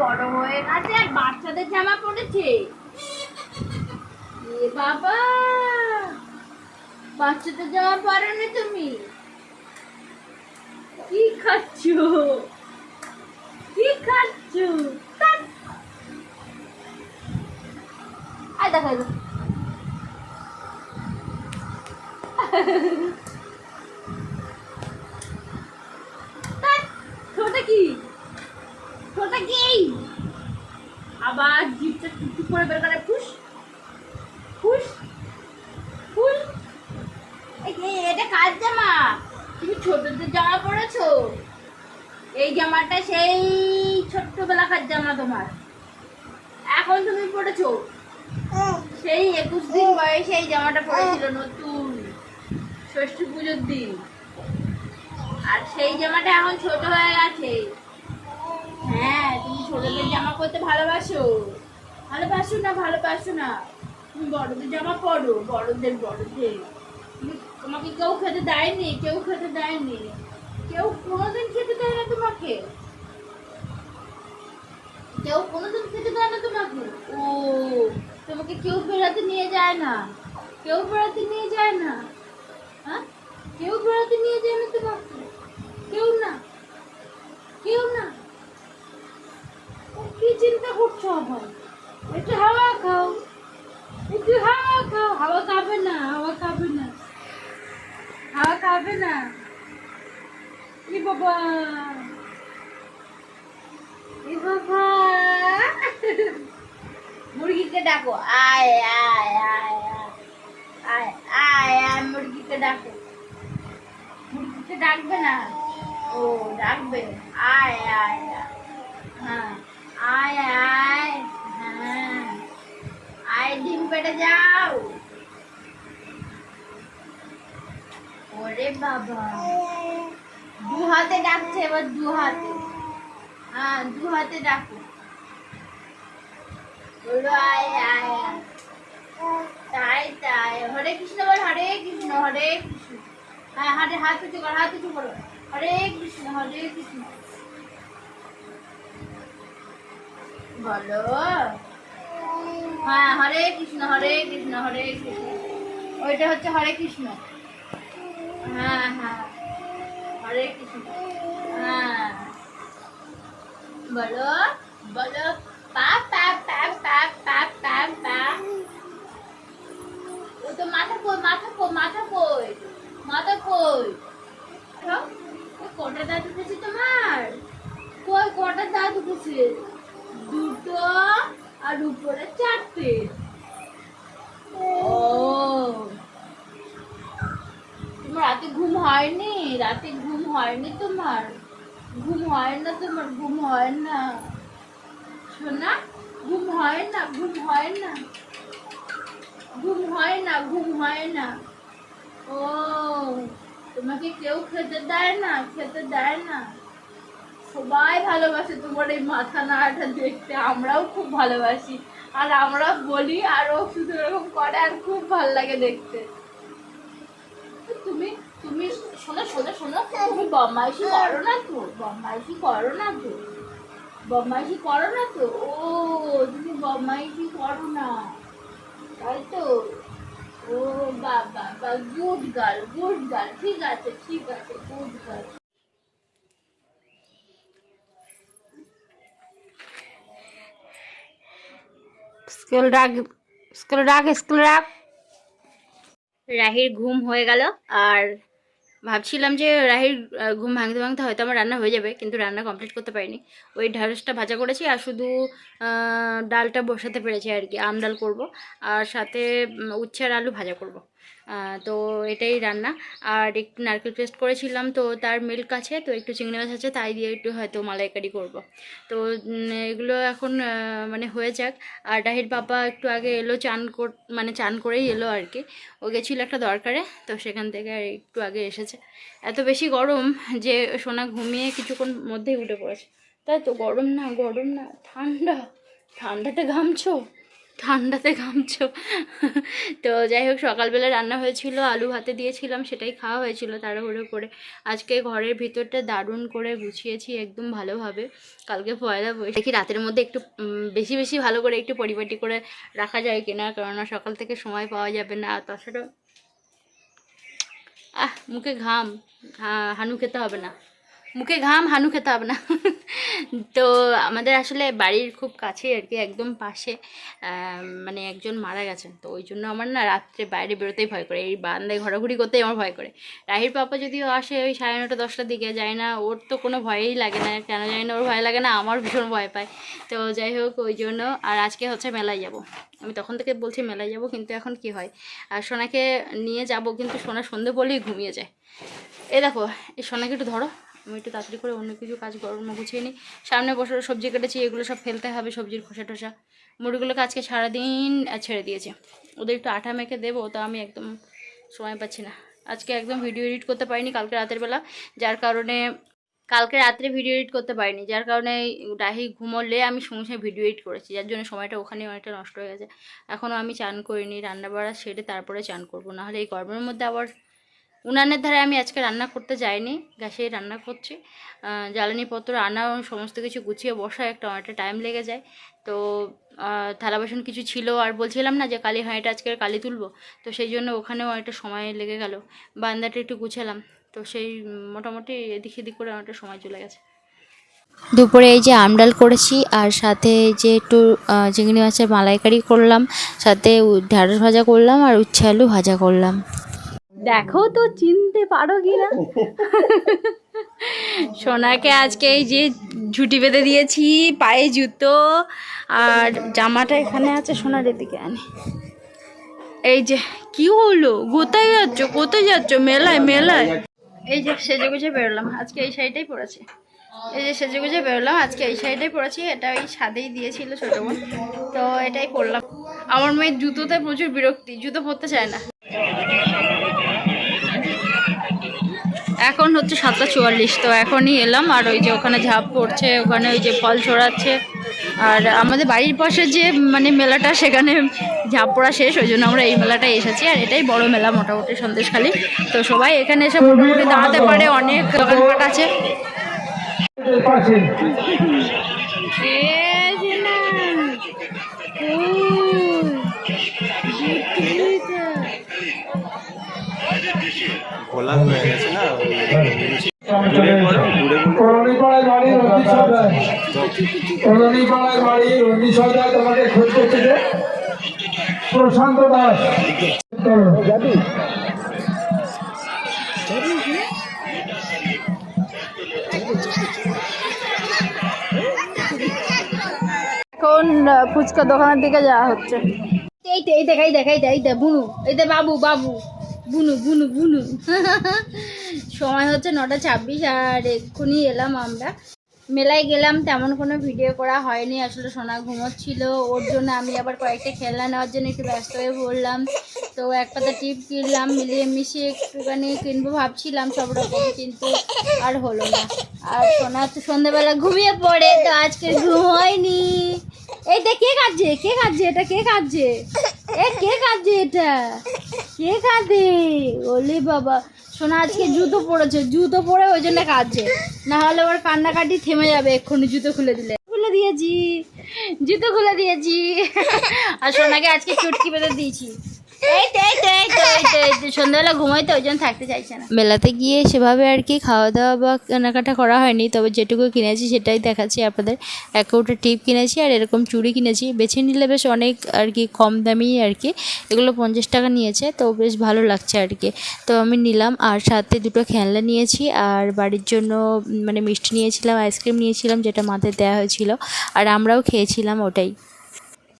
বড় হয়ে গেছে আর বাচ্চাদের জামা পড়েছে এ বাবা! বাচ্চাদের জামা পরনি তুমি? কি খাচ্ছ? কি খাচ্ছ। আয় দেখো এই দেখো। ধ্যাৎ, ছোটটা কি ছোটটা কি আবার জিপটা টুকটুক করে বের করে ফুস ফুস ফুল এটা কার জামা? তুমি ছোটদের জামা পরেছো? এই জামাটা সেই ছোট্টবেলাকার জামা তোমার। এখন তুমি পড়েছো সেই একুশ দিন বয়সে এই জামাটা পড়েছিল নতুন ষষ্ঠী পুজোর দিন। আর সেই জামাটা এখন ছোট হয়ে গেছে। হ্যাঁ তুমি ছোটদের জামা পরতে ভালোবাসো। ভালোবাসো না ভালোবাসো না। তুমি বড়দের জামা পরো, বড়দের বড়দের। তোমাকে কেউ খেতে দেয়নি, কেউ খেতে দেয়নি। কেউ কোনোদিন খেতে দেয় না তোমাকে। কেউ কোনোদিন খেতে দেয় না তোমাকে। ও, তোমাকে কেউ বেড়াতে নিয়ে যায় না। কেউ বেড়াতে নিয়ে যায় না। হ্যাঁ? কেউ বেড়াতে নিয়ে যায় না তোমাকে। কেউ না। কেউ না। ও, কি চিন্তা করছ আবার? একটু হাওয়া খাও একটু হাওয়া খাও হাওয়া খাবে না হাওয়া খাবে না হাওয়া খাবে না ই বাবা ই বাবা মুরগিকে ডাকো আয় আয় আয় আয় আয় আয় আয় মুরগিকে ডাকো মুরগিকে ডাকবে না ও ডাকবে আয় আয় আয় হ্যাঁ আয় আয় হ্যাঁ আয় ডিম পেটে যাও ডাকছে, এবার হ্যাঁ ডাকো। তাই তাই। হরে কৃষ্ণ বল, হরে কৃষ্ণ হরে কৃষ্ণ। হ্যাঁ হাতে, হাত হাত হরে কৃষ্ণ হরে কৃষ্ণ। বলো। হ্যাঁ হরে কৃষ্ণ হরে কৃষ্ণ হরে কৃষ্ণ। ওইটা হচ্ছে হরে কৃষ্ণ। দাঁত উঠেছে তোমার? কই কটা দাঁত উঠেছে? দুটো আর উপরে চারটে। ও। তোমার রাতে ঘুম হয়নি, রাতে ঘুম হয়নি তোমার। ঘুম হয় না তোমার, ঘুম হয় না শোনা ঘুম হয় না ঘুম হয় না ঘুম হয় না ঘুম হয় না ও, তোমাকে কেউ খেতে দেয় না, খেতে দেয় না। সবাই ভালোবাসে তোমার এই মাথা নাড়াটা দেখতে, আমরাও খুব ভালোবাসি। আর আমরা বলি, আর ও শুধু এরকম করে, আর খুব ভালো লাগে দেখতে। তুমি তুমি শোনো শোনো শোনো, তুমি বদমাইশি করো না তো, বদমাইশি করো না তো, বদমাইশি করো না তো, ও, তুমি বদমাইশি করো না, তাই তো, ও, বাবা বা গুড গার্ল গুড গার্ল, ঠিক আছে ঠিক আছে, গুড গার্ল। স্কুল ডাক স্কুল ডাক স্কুল ডাক রাহির ঘুম হয়ে গেল আর ভাবছিলাম যে রাহির ঘুম ভাঙতে ভাঙতে হয়তো আমার রান্না হয়ে যাবে, কিন্তু রান্না কমপ্লিট করতে পারিনি। ওই ঢ্যাঁড়সটা ভাজা করেছি আর শুধু ডালটা বসাতে পেরেছি আর কি, আম ডাল করব আর সাথে উচ্ছে আর আলু ভাজা করব। তো এটাই রান্না। আর একটু নারকেল পেস্ট করেছিলাম তো তার মিল্ক আছে, তো একটু চিংড়ি মাছ আছে, তাই দিয়ে একটু হয়তো মালাইকারি করব। তো এগুলো এখন মানে হয়ে যাক। আর ডাহির বাবা একটু আগে এলো, চান মানে চান করেই এলো আর কি। ও গেছিল একটা দরকারে, তো সেখান থেকে আর একটু আগে এসেছে। এত বেশি গরম যে সোনা ঘুমিয়ে কিছুক্ষণ মধ্যেই উঠে পড়েছে। তাই তো গরম না গরম না, ঠান্ডা। ঠান্ডাতে ঘামছো? ঠান্ডাতে ঘামছো। তো যাই হোক, সকালবেলা রান্না হয়েছিল, আলু ভাতে দিয়েছিলাম, সেটাই খাওয়া হয়েছিল তাড়াহুড়ো করে। আজকে ঘরের ভিতরটা দারুণ করে গুছিয়েছি একদম ভালোভাবে। কালকে পয়লা দেখি রাতের মধ্যে একটু বেশি বেশি ভালো করে একটু পরিপাটি করে রাখা যায় কিনা, কেননা সকাল থেকে সময় পাওয়া যাবে না। তাছাড়া, আহ, মুখে ঘাম হানু খেতে হবে না। মুখে ঘাম, হানু খেতে হবে না। তো আমাদের আসলে বাড়ির খুব কাছে আর কি, একদম পাশে মানে একজন মারা গেছেন। তো ওই জন্য আমার না রাত্রে বাইরে বেরোতেই ভয় করে। এই বারান্দায় ঘোরাঘুরি করতেই আমার ভয় করে। রাহির পাপা যদিও আসে ওই সাড়ে নটা দশটার দিকে, যায় না, ওর তো কোনো ভয়ই লাগে না, কেন জানি না, ওর ভয় লাগে না, আমার ভীষণ ভয় পায়। তো যাই হোক, ওই জন্য, আর আজকে হচ্ছে মেলায় যাব। আমি তখন থেকে বলছি মেলায় যাব, কিন্তু এখন কি হয়? আর সোনাকে নিয়ে যাব, কিন্তু সোনা সন্ধে বলেই ঘুমিয়ে যায়। এ দেখো, এই সোনাকে একটু ধরো। আমি একটু তাড়াতাড়ি করে অন্য কিছু কাজ গরম গুছিয়ে নিই। সামনে বসে সবজি কেটেছি, এগুলো সব ফেলতে হবে সবজির খোসা টোসা। মুড়িগুলোকে আজকে সারাদিন ছেড়ে দিয়েছে। ওদের একটু আঠা মেখে দেবো, তো আমি একদম সময় পাচ্ছি না। আজকে একদম ভিডিও এডিট করতে পারিনি কালকে রাতের বেলা, যার কারণে কালকে রাত্রে ভিডিও এডিট করতে পারিনি। যার কারণে রাহি ঘুমোলে আমি সঙ্গে সঙ্গে ভিডিও এডিট করেছি, যার জন্য সময়টা ওখানে অনেকটা নষ্ট হয়ে গেছে। এখনও আমি চান করিনি রান্না বাড়া সেরে তারপরে চান করব। নাহলে এই গরমের মধ্যে আবার উনানের ধারে আমি আজকে রান্না করতে যাইনি, গ্যাসেই রান্না করছি। জ্বালানিপত্র আনা সমস্ত কিছু গুছিয়ে বসা একটা অনেকটা টাইম লেগে যায়। তো থালা বাসন কিছু ছিল, আর বলছিলাম না যে কালী হাঁড়িটা আজকে কালি তুলবো। তো সেই জন্য ওখানেও অনেকটা সময় লেগে গেল। বান্দাটা একটু গুছালাম। তো সেই মোটামুটি এদিক সেদিক করে অনেকটা সময় চলে গেছে। দুপুরে এই যে আমডাল করেছি, আর সাথে যে একটু চিংড়ি মাছের মালাইকারি করলাম, সাথে ঢ্যাঁড়স ভাজা করলাম, আর উচ্ছে আলু ভাজা করলাম। দেখো তো চিনতে পারো কি না সোনাকে আজকে এই যে ঝুটি বেঁধে দিয়েছি, পায়ে জুতো, আর জামাটা এখানে আছে সোনার এদিকে আনি। এই যে, কি হলো? কোথায় যাচ্ছ? কোথায় যাচ্ছ? মেলায় মেলায়। এই যে, সেজে গুজে বেরোলাম। আজকে এই শাড়িটাই পরেছি। এই যে, সেজে গুজে বেরোলাম। আজকে এই শাড়িটাই পরেছি। এটা ওই সাদেই দিয়েছিল ছোটো বোন। তো এটাই পরলাম আমার মেয়ের জুতোতে প্রচুর বিরক্তি। জুতো পরতে চায় না। এখন হচ্ছে সাতটা চুয়াল্লিশ তো এখনই এলাম আর ওই যে ওখানে ঝাঁপ পড়ছে ওখানে ওই যে ফল ছড়াচ্ছে। আর আমাদের বাড়ির পাশে যে মানে মেলাটা সেখানে ঝাঁপ পড়া শেষ ওই জন্য আমরা এই মেলাটায় এসেছি। আর এটাই বড় মেলা মোটামুটি সন্দেশখালি। তো সবাই এখানে এসে মোটামুটি দাঁড়াতে পারে অনেক দোকানপাট আছে। খোলা হয়ে গেছে না? দূরে দূরে তোমাকে খোঁজ প্রশান্ত দাস যাবি এখন ফুচকা দোকানের দিকে যাওয়া হচ্ছে। এই দেখাই দেখাই দেখ এই দেখ বুনু। এই দে বাবু বাবু। বুনু বুনু বুনু। সময় হচ্ছে নটা ছাব্বিশ আর এক্ষুনি এলাম আমরা। মেলায় গেলাম, তেমন কোনো ভিডিও করা হয়নি। আসলে সোনা ঘুমোচ্ছিল। ওর জন্য আমি আবার কয়েকটা খেলনা নেওয়ার জন্য একটু ব্যস্ত হয়ে পড়লাম। তো এক পাতা টিপ কিনলাম, মিলিয়ে মিশিয়ে একটুখানি কিনবো ভাবছিলাম, সব রকম কিন্তু আর হলো না। আর সোনা তো সন্ধ্যাবেলা ঘুমিয়ে পড়ে, তো আজকে ঘুম হয়নি। এই দেখ, কে কাঁদছে? কে কাঁদছে? এটা কে কাঁদছে? এ, কে কাঁদছে এটা? কে কাঁদে? ওলে বাবা। সোনা, আজকে জুতো পরেছে জুতো পরে ওই জন্য কাঁদছে। না হলে ওর কান্নাকাটি থেমে যাবে, এক্ষুনি জুতো খুলে দিলে। খুলে দিয়েছি। জুতো খুলে দিয়েছি। আর সোনাকে আজকে চুটকি বেঁধে দিয়েছি। ঘুমাইতে ওই জন্য থাকতে চাইছে না। মেলাতে গিয়ে সেভাবে আর কি খাওয়া দাওয়া বা কেনাকাটা করা হয়নি, তবে যেটুকু কিনেছি সেটাই দেখাচ্ছি আপনাদের। এক কৌটা টিপ কিনেছি আর এরকম চুড়ি কিনেছি। বেছে নিলে বেশ অনেক আর কি কম দামি আর কি, এগুলো পঞ্চাশ টাকা নিয়েছে, তো বেশ ভালো লাগছে আর কি। তো আমি নিলাম আর সাথে দুটো খেলনা নিয়েছি আর বাড়ির জন্য মানে মিষ্টি নিয়েছিলাম, আইসক্রিম নিয়েছিলাম, যেটা মাথায় দেওয়া হয়েছিল, আর আমরাও খেয়েছিলাম ওটাই।